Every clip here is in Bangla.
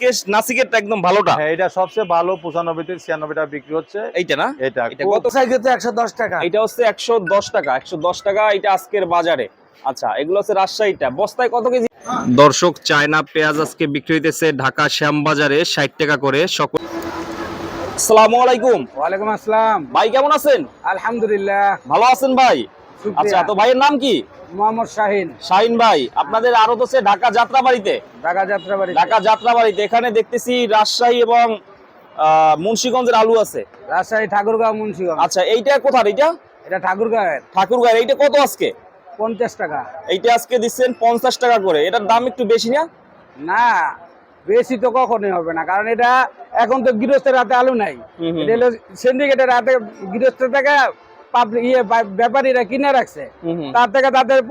আজকে নাসিকেরটা একদম ভালোটা। হ্যাঁ এটা সবচেয়ে ভালো পঁচানব্বই থেকে ছিয়ানব্বই টাকা বিক্রি হচ্ছে। এইটা না? এটা এটা কত? একশো দশ টাকা। এটা হচ্ছে একশো দশ টাকা একশো দশ টাকা এটা আজকের বাজারে। আচ্ছা এগুলো হচ্ছে রাজশাহীটা। বস্তায় কত কেজি? দর্শক চায়না পেঁয়াজ আজকে বিক্রি হইতেছে ঢাকা শ্যামবাজারে ষাট টাকা করে। সকল আসসালামু আলাইকুম। ওয়ালাইকুম আসসালাম। ভাই কেমন আছেন? আলহামদুলিল্লাহ। ভালো আছেন ভাই। আচ্ছা তো ভাইয়ের নাম কি? মোহাম্মদ শাহিন। শাহিন ভাই আপনাদের আরও তো হচ্ছে ঢাকা যাত্রাবাড়িতে। ঢাকা যাত্রাবাড়ি ঢাকা যাত্রাবাড়িতে এখানে দেখতেছি রাজশাহী এবং মুন্সিগঞ্জের আলু আছে। রাজশাহী ঠাকুরগাঁও মুন্সিগঞ্জ। আচ্ছা এইটা কোথার এইটা? এটা ঠাকুরগাঁয়ের ঠাকুরগাঁয়ের এইটা কত আজকে? পঞ্চাশ টাকা। এইটা আজকে দিচ্ছেন পঞ্চাশ টাকা করে। এটার দাম একটু বেশি না? না বেশি তো কখনোই হবে না কারণ এটা এখন তো গৃহস্থের হাতে আলু নাই। এটা হলো সিন্ডিকেটের হাতে গৃহস্থ থেকে পাবলিক ইয়ে ব্যাপারীরা কিনে রাখছে। তার থেকে তাদের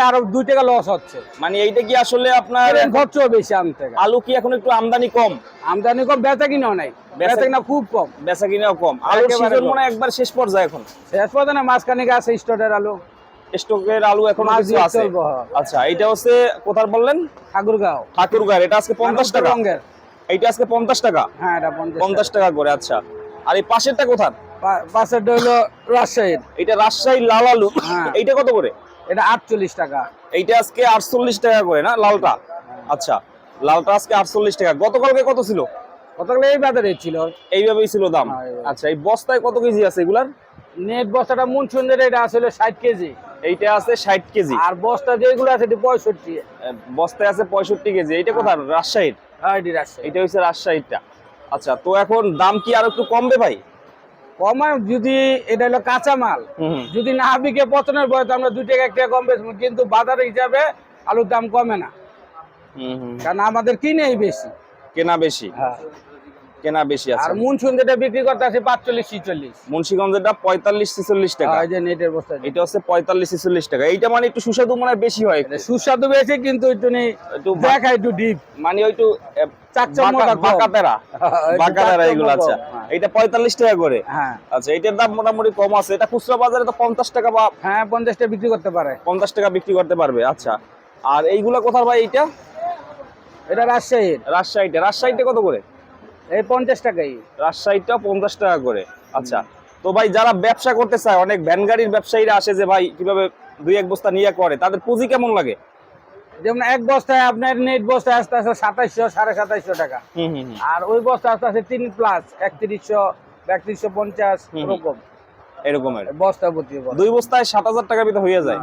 আরও দুই টাকা লস হচ্ছে। মানে এইটা কি আসলে আপনার খরচও বেশি আনতে আলু কি এখন একটু আমদানি কম? আমদানি কম বেচা কিনাও নাই। বেচা- বেচা কিনা খুব কম। বেচা কিনাও কম। আলুর সিজন মনে একবার শেষ পর্যায়ে এখন। শেষ পর্যন্ত না মাঝখানে আছে স্টোরের আলু। স্টকের আলু এখন আছে। আচ্ছা হচ্ছে কোথার বললেন? ঠাকুরগাঁও। এটা আজকে পঞ্চাশ টাকা। আজকে পঞ্চাশ টাকা? হ্যাঁ এটা পঞ্চাশ টাকা। করে আচ্ছা। আর এই পাশেরটা কোথার? পা- পাশেরটা হলো রাজশাহীর। এটা রাজশাহী লাল আলু। হ্যাঁ। এইটা কত করে? এটা আটচল্লিশ টাকা। এইটা আজকে আটচল্লিশ টাকা করে না? লালটা? আচ্ছা লালটা আজকে আটচল্লিশ টাকা। গতকালকে কত ছিল? কতগুলো এই বাজারে ছিল। এইভাবেই ছিল দাম? হ্যাঁ, আচ্ছা এই বস্তায় কত কেজি আছে এগুলার? নেট বস্তাটা মন সুন্দর এটা আসলে ষাট কেজি। এইটা আছে ষাট কেজি। আর বস্তা যেগুলো আছে এটা পঁয়ষট্টি। বস্তায় আছে পঁয়ষট্টি কেজি। এইটা কোথায় রাজশাহীর? হ্যাঁ এটি রাজশাহী এটা হচ্ছে রাজশাহীরটা। আচ্ছা তো এখন দাম কি আর একটু কমবে ভাই? কমায় যদি এটা হলো কাঁচামাল যদি না বিকে পতনের বয়স আমরা দুই টাকা এক টাকা কম বেচবো। কিন্তু বাজার হিসাবে আলুর দাম কমে না। কারণ আমাদের কিনেই বেশি। কেনা বেশি। হ্যাঁ। কেনা বেশি আছে। সুন্দরটা বিক্রি করতে আছে পাঁচচল্লিশ ছিচল্লিশ। মুন্সিগঞ্জেরটা পঁয়তাল্লিশ ছেচল্লিশ টাকা। এই যে নেটের বস্তা এটা হচ্ছে পঁয়তাল্লিশ ছেচল্লিশ টাকা। এইটা মানে একটু সুস্বাদু মনে বেশি হয়। সুস্বাদু বেশি কিন্তু একটু নেই একটু দেখা একটু ডিপ মানে একটু আচ্ছা। হ্যাঁ। পঁয়তাল্লিশ টাকা করে। হ্যাঁ। আচ্ছা এটার দাম মোটামুটি কম আছে। এটা খুচরা বাজারে তো পঞ্চাশ টাকা বা হ্যাঁ পঞ্চাশটা বিক্রি করতে পারে। পঞ্চাশ টাকা বিক্রি করতে পারবে আচ্ছা। আর এইগুলা কোথার ভাই এইটা? এটা রাজশাহীটা রাজশাহীটা কত করে? এই পঞ্চাশ টাকাই। রাজশাহীটা পঞ্চাশ টাকা করে। আচ্ছা তো ভাই যারা ব্যবসা করতে চায় অনেক ভ্যান গাড়ির ব্যবসায়ীরা আসে যে ভাই কীভাবে দুই এক বস্তা নিয়ে করে তাদের পুঁজি কেমন লাগে? যেমন এক বস্তায় আপনার নেট বস্তায় আসতে আস্তে সাতাইশশো সাড়ে সাতাইশশো টাকা। আর ওই বস্তা আসতে আস্তে তিন প্লাস একত্রিশশো একত্রিশশো পঞ্চাশ হুম। এরকমের বস্তা প্রতি দুই বস্তায় সাত হাজার টাকা ভিতরে হয়ে যায়।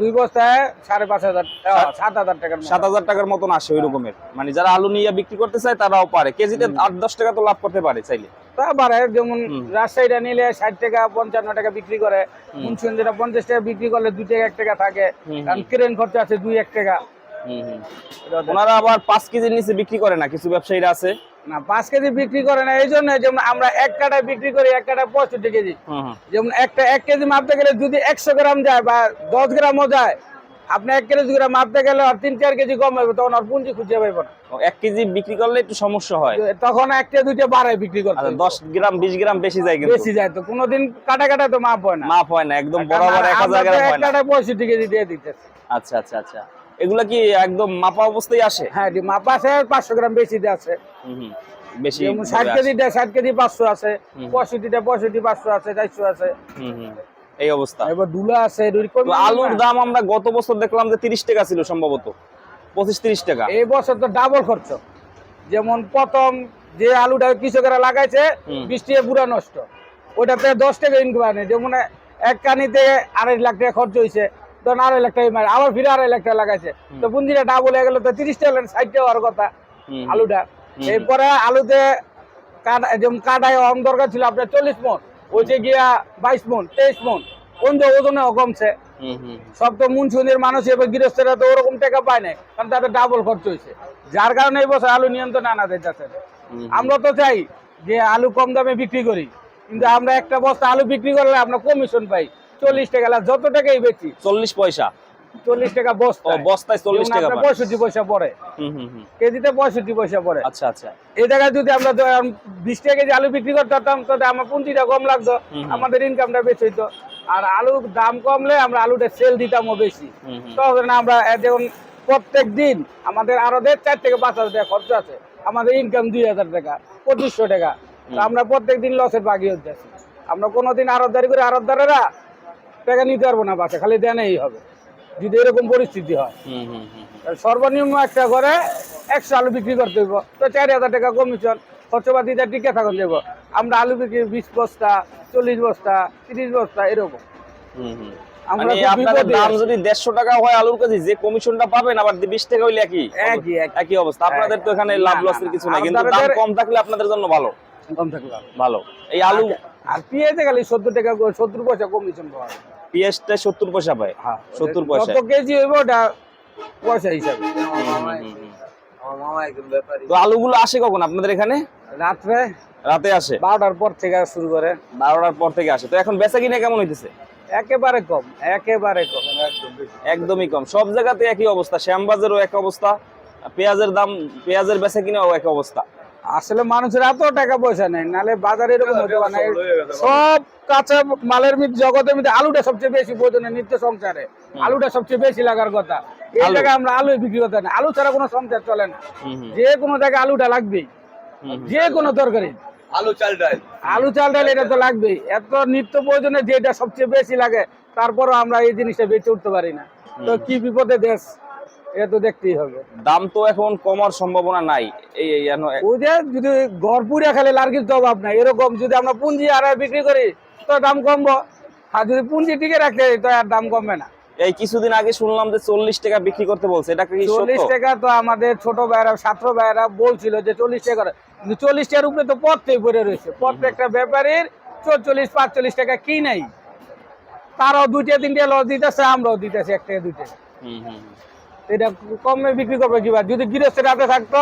দুই বস্তায় সাড়ে পাঁচ হাজার সাত হাজার টাকার সাত হাজার টাকার মতন আসে ওই রকমের মানে যারা আলু নিয়ে বিক্রি করতে চায় তারাও পারে। কেজিতে আট দশ টাকা তো লাভ করতে পারে চাইলে। তা বাড়ে যেমন। রাজশাহীটা নিলে ষাট টাকা পঞ্চান্ন টাকা বিক্রি করে। মুন্সিগঞ্জটা পঞ্চাশ টাকা বিক্রি করলে দুই টাকা এক টাকা থাকে। কারণ ক্রেন খরচা আছে দুই এক টাকা। ওনারা আবার পাঁচ কেজির নিচে বিক্রি করে না? কিছু ব্যবসায়ীরা আছে? না পাঁচ কেজি বিক্রি করে না এই জন্য যেমন আমরা এক কাটায় বিক্রি করি এক কাটায় পঁয়ষট্টি কেজি। যেমন একটা এক কেজি মাপতে গেলে যদি একশো গ্রাম যায় বা দশ গ্রামও যায় আপনি এক কেজি গ্রাম মাপতে গেলে আর তিন চার কেজি কম হবে তখন আর পুঁজি খুঁজে পাইব না। এক কেজি বিক্রি করলে একটু সমস্যা হয়। তখন একটা দুইটা বাড়ায় বিক্রি করতে আচ্ছা দশ গ্রাম বিশ গ্রাম বেশি যায় কিন্তু। বেশি যায় তো কোনোদিন কাটা কাটা তো মাপ হয় না। মাপ হয় না একদম বরাবর এক হাজার গ্রাম হয় না। কাটায় পঁয়ষট্টি কেজি দিয়ে দিতেছে। আচ্ছা আচ্ছা আচ্ছা। এগুলা কি একদম মাপা অবস্থায় আসে? হ্যাঁ মাপ আছে পাঁচশো গ্রাম বেশি আছে। বেশি যেমন ষাট। কেজিটা ষাট কেজি পাঁচশো আছে পঁয়ষট্টিটা পঁয়ষট্টি পাঁচশো আছে চারশো আছে। এই অবস্থা। এবার দুলা আছে আলুর দাম আমরা গত বছর দেখলাম যে তিরিশ টাকা ছিল সম্ভবত। পঁচিশ তিরিশ টাকা। এই বছর তো ডাবল খরচ। যেমন প্রথম যে আলুটা কৃষকেরা লাগাইছে। বৃষ্টি পুরা নষ্ট। ওটাতে দশ টাকা ইনকাম যেমন এক কানিতে আড়াই লাখ টাকা খরচ হয়েছে তখন আড়াই লাখ টাকা মারে আবার ফিরে আড়াই লাখ টাকা লাগাইছে। তো পুঁজিটা ডাবল হয়ে গেল তো তিরিশ টাকা ষাট টাকা হওয়ার কথা আলুটা। এরপরে আলুতে কাটা যেমন কাটায় অন দরকার ছিল আপনার চল্লিশ মন ওইটা গিয়া বাইশ মন তেইশ মন কোন যে ওজনে কমছে। সব তো মুনসুনের মানুষ এবার গৃহস্থরা তো ওরকম টাকা পায় না কারণ তাদের ডাবল খরচ হয়েছে। যার কারণে এই বছর আলু নিয়ন্ত্রণে আনা যাচ্ছে আমরা তো চাই যে আলু কম দামে বিক্রি করি কিন্তু আমরা একটা বস্তা আলু বিক্রি করলে আমরা কমিশন পাই। চল্লিশ টাকা যত টাকাই বেচি। চল্লিশ পয়সা। চল্লিশ টাকা বস্তা বস্তায় চল্লিশ টাকা পঁয়ষট্টি পয়সা পড়ে। হুম, হুম, হুম। কেজিতে পঁয়ষট্টি পয়সা পড়ে। আচ্ছা আচ্ছা। এই জায়গায় যদি আমরা বিশ টাকা কেজি আলু বিক্রি করতে পারতাম তাহলে আমার পুঁজিটা কম লাগতো হুম হুম। আমাদের ইনকামটা বেশি হইতো। আর আলুর দাম কমলে আমরা আলুটা সেল দিতামও বেশি। তখন আমরা যেমন প্রত্যেক দিন আমাদের আরও দেড় চার থেকে পাঁচ হাজার টাকা খরচ আছে। আমাদের ইনকাম দুই হাজার টাকা পঁচিশশো টাকা। আমরা প্রত্যেক দিন লসের বাকি হচ্ছে আমরা কোনোদিন আরতদারি করে আরতদারেরা টাকা নিতে পারব না বাসে খালি দেনেই হবে। যদি এরকম পরিস্থিতি হয়। সর্বনিম্ন একটা করে একশো আলু বিক্রি করতে হইব। তো চার হাজার টাকা কমিশন খরচপাতিটা টিকে থাকুন যাব আমরা আলু বিক্রি বিশ বস্তা চল্লিশ বস্তা তিরিশ বস্তা এরকম। আমরা মানে আপনাদের দাম যদি দেড়শো টাকা হয় আলুর যে কমিশনটা পাবেন আবার বিশ টাকা হইলে একই অবস্থা। আপনাদের তো এখানে লাভ লসের কিছু নাই কিন্তু দাম কম থাকলে আপনাদের জন্য ভালো। কম ভালো। এই আলু আর পেঁয়াজে সত্তর টাকা সত্তর পয়সা কমিশন পাওয়া। পেঁয়াজটা সত্তর পয়সা পায়। হ্যাঁ সত্তর পয়সা। কত কেজি হইব ওটা পয়সা হিসাবে। তো আলুগুলো আসে কখন আপনাদের এখানে? রাত্রে? রাতে আসে? বারোটার পর থেকে শুরু করে। বারোটার পর থেকে আসে। তো এখন বেচা কিনা কেমন হইতেছে? একেবারে কম একেবারে কম। একদমই কম। সব জায়গাতে একই অবস্থা। শ্যামবাজারও এক অবস্থা। পেঁয়াজের দাম পেঁয়াজের বেচা কিনাও এক অবস্থা। আসলে মানুষের এত টাকা পয়সা নেই নালে বাজারে এরকম হতে পারে সব কাঁচা মালের মধ্যে জগতের মধ্যে আলুটা সবচেয়ে বেশি প্রয়োজনীয় নিত্য সংসারে। আলুটা সবচেয়ে বেশি লাগার কথা। এই আলু। জায়গায় আমরা আলু বিক্রি করতে না আলু ছাড়া কোনো সংসার চলে না। যে কোনো জায়গায় আলুটা লাগবেই। যে কোনো তরকারি। আলু চাল ডাল। আলু চাল ডাল এটা তো লাগবেই। এত নিত্য প্রয়োজনে যেটা সবচেয়ে বেশি লাগে তারপরও আমরা এই জিনিসটা বেঁচে উঠতে পারি না। তো কি বিপদে দেশ? এটা তো দেখতেই হবে। দাম তো এখন কমার সম্ভাবনা নাই। এই যে যদি পুড়ে খালি লার্কির তো অভাব নাই। এরকম যদি আমরা পুঁজি আর বিক্রি করি তো দাম কমবো। আর যদি পুঁজি টিকে রাখতে তো আর দাম কমবে না। এই কিছুদিন আগে শুনলাম যে চল্লিশ টাকা বিক্রি করতে বলছে। এটা কি চল্লিশ টাকা তো আমাদের ছোট ভাইয়েরা ছাত্র ভাইয়েরা বলছিল যে চল্লিশ টাকা। কিন্তু চল্লিশ টাকার উপরে তো পথটাই পড়ে রয়েছে। প্রত্যেকটা ব্যাপারীর চল্লিশ পাঁচচল্লিশ টাকা কি নাই? তারাও দুইটা তিনটে লস দিতেছে আমরাও দিতেছি এক টাকা দুইটা হুম হুম হুম। এটা কমে বিক্রি করবে কিবা যদি গৃহস্থের হাতে থাকতো,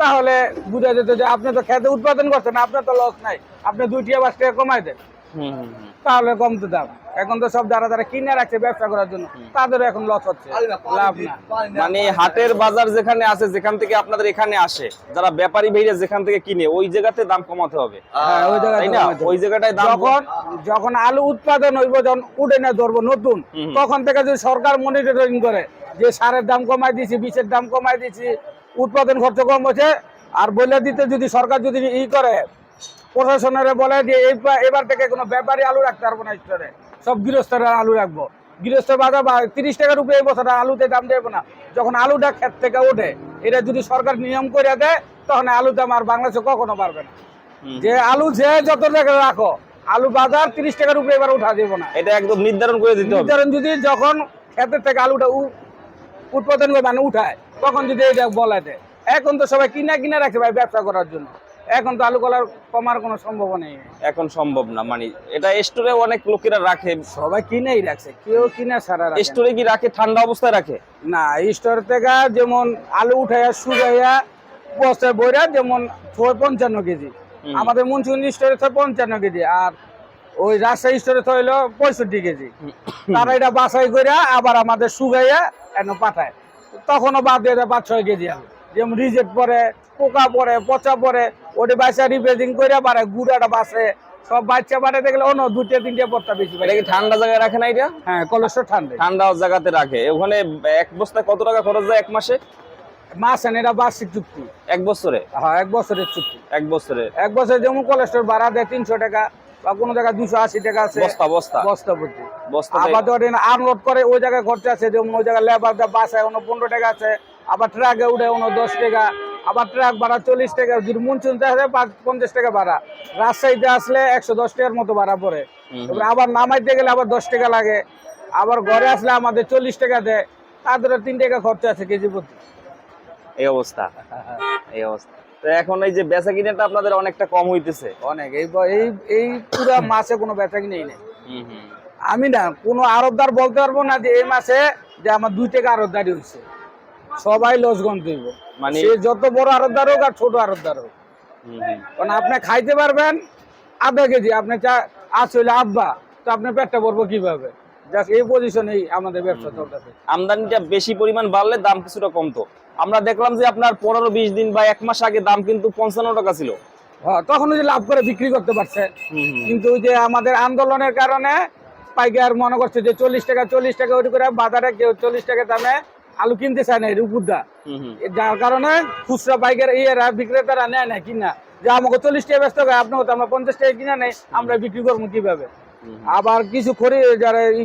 তাহলে বোঝা যেত যে আপনি তো খেতে উৎপাদন করছেন, আপনার তো লস নাই আপনি দুই টাকা পাঁচ টাকা কমাই দেন। তাহলে কমতে দাম। এখন তো সব যারা যারা কিনে রাখছে ব্যবসা করার জন্য তাদেরও এখন লস হচ্ছে। লাভ না। মানে হাটের বাজার যেখানে আছে যেখান থেকে আপনাদের এখানে আসে যারা ব্যাপারী ভাইরা যেখান থেকে কিনে ওই জায়গাতে দাম কমাতে হবে। হ্যাঁ, ওই জায়গায় জায়গাটায় দাম যখন যখন আলু উৎপাদন হইব যখন উঠে না ধরবো নতুন তখন থেকে যদি সরকার মনিটরিং করে যে সারের দাম কমাই দিছি বীজের দাম কমাই দিছি উৎপাদন খরচ কম হচ্ছে আর বলে দিতে যদি সরকার যদি ই করে প্রশাসনের বলে যে এবার থেকে কোনো ব্যাপারী আলু রাখতে পারব না স্টোরে। সব গৃহস্থরা আলু রাখব। গৃহস্থ বাজার বা তিরিশ টাকার উপরে এই বছর আলুতে দাম দেবো না। যখন আলুটা ক্ষেত থেকে ওঠে এটা যদি সরকার নিয়ম করে দেয় তখন আলুর দাম আর বাংলাদেশে কখনো পারবে না। যে আলু যে যত টাকা রাখো আলু বাজার তিরিশ টাকার উপরে এবার উঠা দেবো না। এটা একদম নির্ধারণ করে দিতে নির্ধারণ যদি যখন ক্ষেতের থেকে আলুটা উৎপাদন করে মানে উঠায় তখন যদি এটা বলা দেয়। এখন তো সবাই কিনা কিনা রাখে ভাই ব্যবসা করার জন্য। এখন তো আলু কলার কমার কোনো সম্ভাবনা নেই। এখন সম্ভব না মানে এটা স্টোরে অনেক লোকেরা রাখে। সবাই কিনেই রাখছে কেউ কিনা সারা রাখে স্টোরে কি রাখে? ঠান্ডা অবস্থায় রাখে? না স্টোর থেকে যেমন আলু উঠাইয়া শুকাইয়া বস্তায় বইরা যেমন ছয় পঞ্চান্ন কেজি। আমাদের মুন্সিগঞ্জ স্টোরে তো পঞ্চান্ন কেজি আর ওই রাজশাহী স্টোরে তো হইল পঁয়ষট্টি কেজি। তারা এটা বাছাই করে আবার আমাদের শুকাইয়া এন পাঠায়। তখনও বাদ দিয়ে দেয় পাঁচ ছয় কেজি আলু। যেমন রিজেক্ট পরে পোকা পরে পচা পরে ওটা বাচ্চা রিপেয়ারিং করে বাড়ে গুড়াটা বাসে সব বাচ্চা বাড়াতে গেলে অন্য দুটো তিনটে পত্তা বেশি এটা কি ঠান্ডা জায়গায় রাখে না এটা? হ্যাঁ কলেস্ট্রল ঠান্ডা ঠান্ডা জায়গাতে রাখে। ওখানে এক বস্তায় কত টাকা খরচ যায় এক মাসে? মাস এটা বার্ষিক চুক্তি। এক বছরে? হ্যাঁ এক বছরের চুক্তি। এক বছরে? এক বছর যেমন কোলেস্ট্রল বাড়া দেয় তিনশো টাকা বা কোনো জায়গায় দুশো আশি টাকা আছে। বস্তা বস্তা। বস্তা প্রতি। বস্তা আবার ধরেন আনলোড করে ওই জায়গায় খরচা আছে যেমন ওই জায়গায় লেবার দেয় বাসায় অন্য পনেরো টাকা আছে। আবার ট্রাকে উঠে অন্য দশ টাকা। আবার ট্রাক ভাড়া চল্লিশ টাকা যদি মুনচুনতে আসে পঞ্চাশ টাকা ভাড়া। রাজশাহীতে আসলে একশো দশ টাকার মতো ভাড়া পড়ে। এবার আবার নামাইতে গেলে আবার দশ টাকা লাগে। আবার ঘরে আসলে আমাদের চল্লিশ টাকা দেয়। তাদের তিন টাকা খরচা আছে কেজি প্রতি। এই অবস্থা। এই অবস্থা। তো এখন এই যে বেচা কিনাটা আপনাদের অনেকটা কম হইতেছে। অনেক। এই এই এই পুরো মাসে কোনো বেচা কিনেই নেই। আমি না কোনো আরবদার বলতে পারব না যে এই মাসে যে আমার দুই টাকা আরবদারি হয়েছে সবাই লস হইব মানে সে যত বড় আরবদার হোক আর ছোট আরবদার হোক। কারণ আপনি খাইতে পারবেন আধা কেজি। আপনি চা আজ হইলে আব্বা তো আপনি পেটটা ভরবো কীভাবে? যাক এই পজিশনেই আমাদের ব্যবসা চলতেছে। আমদানিটা বেশি পরিমাণ বাড়লে দাম কিছুটা কমতো আমরা দেখলাম যে আপনার পনেরো বিশ দিন বা এক মাস আগে দাম কিন্তু পঞ্চান্ন টাকা ছিল। হ্যাঁ তখন ওই যে লাভ করে বিক্রি করতে পারছে। কিন্তু ওই যে আমাদের আন্দোলনের কারণে পাইকার মনে করছে যে চল্লিশ টাকা চল্লিশ টাকা ওইটি করে বাজারে কেউ চল্লিশ টাকা দামে আলু কিনতে চায় না হুম যার কারণে খুচরা বাইকের ইয়েরা বিক্রেতারা নেয় না কিনা। যে আমাকে চল্লিশ টাকা ব্যস্ত করে আপনাকে তো আমরা পঞ্চাশ টাকা কিনা নেই আমরা বিক্রি করব কীভাবে? আবার কিছু খরি যারা এই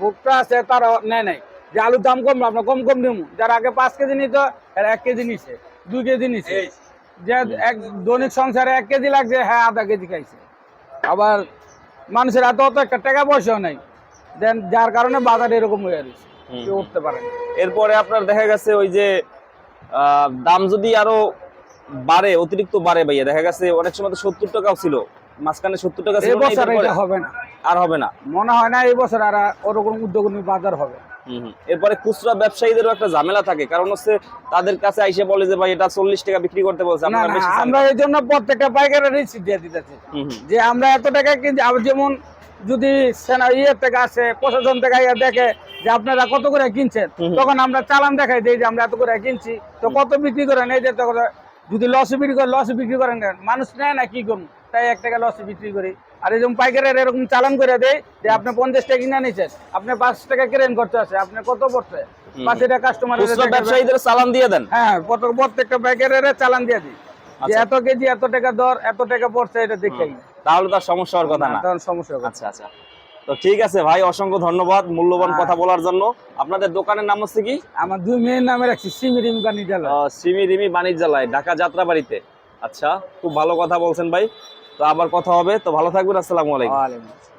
ভোক্তা আছে তারা নেয় নাই। যে আলুর দাম কম আমরা কম কম নেব। যারা আগে পাঁচ কেজি নিত এরা এক কেজি নিছে দুই কেজি নিছে। যে এক দৈনিক সংসারে এক কেজি লাগছে হ্যাঁ আধা কেজি খাইছে। আবার মানুষের এত অত একটা টাকা পয়সাও নাই। দেন যার কারণে বাজার এরকম হয়ে গেছে উঠতে পারে এরপরে আপনার দেখা গেছে ওই যে দাম যদি আরও বাড়ে অতিরিক্ত বাড়ে ভাইয়া দেখা গেছে অনেক সময় তো সত্তর টাকাও ছিল মাঝখানে সত্তর টাকা ছিল বছর এটা হবে না আর হবে না মনে হয় না এই বছর আর ওরকম উদ্যোগ বাজার হবে। এরপরে খুচরা ব্যবসায়ীদেরও একটা ঝামেলা থাকে কারণ হচ্ছে তাদের কাছে আইসে বলে যে ভাই এটা চল্লিশ টাকা বিক্রি করতে বলছে। আমরা এই জন্য প্রত্যেকটা পাইকারি রিসিট দিয়ে দিতেছি। যে আমরা এত টাকা কিনছি যেমন যদি সেনা ইয়ের থেকে আসে প্রশাসন থেকে ইয়ে দেখে যে আপনারা কত করে কিনছেন তখন আমরা চালান দেখাই দিই যে আমরা এত করে কিনছি। তো কত বিক্রি করেন? এই যে যদি লসে বিক্রি করে লসে বিক্রি করেন? মানুষ নেয় না কি করুন? তাই এক টাকা লসে বিক্রি করি। আর এরকম পাইকারের এরকম চালান করে দেয় যে আপনি পঞ্চাশ টাকা কিনে নিচ্ছেন আপনি পাঁচ টাকা কেরেন করতে আছে আপনি কত পড়ছে? হুম। পাঁচ টাকা কাস্টমার ব্যবসায়ীদের চালান দিয়ে দেন? হ্যাঁ প্রত্যেকটা প্যাকেটের চালান দিয়ে দিই যে আচ্ছা। এত কেজি এত টাকা দর এত টাকা পড়ছে এটা দেখেই তাহলে তার সমস্যা হওয়ার কথা না। সমস্যা আচ্ছা আচ্ছা। তো ঠিক আছে ভাই অসংখ্য ধন্যবাদ মূল্যবান হ্যাঁ। কথা বলার জন্য। আপনাদের দোকানের নাম হচ্ছে কি? আমার দুই মেয়ের নামে রাখছি সিমিরিম বাণিজ্যালয়। সিমিরিমি রিমি বাণিজ্যালয় ঢাকা যাত্রাবাড়িতে আচ্ছা খুব ভালো কথা বলছেন ভাই। তো আবার কথা হবে। তো ভালো থাকবেন আসসালামু আলাইকুম।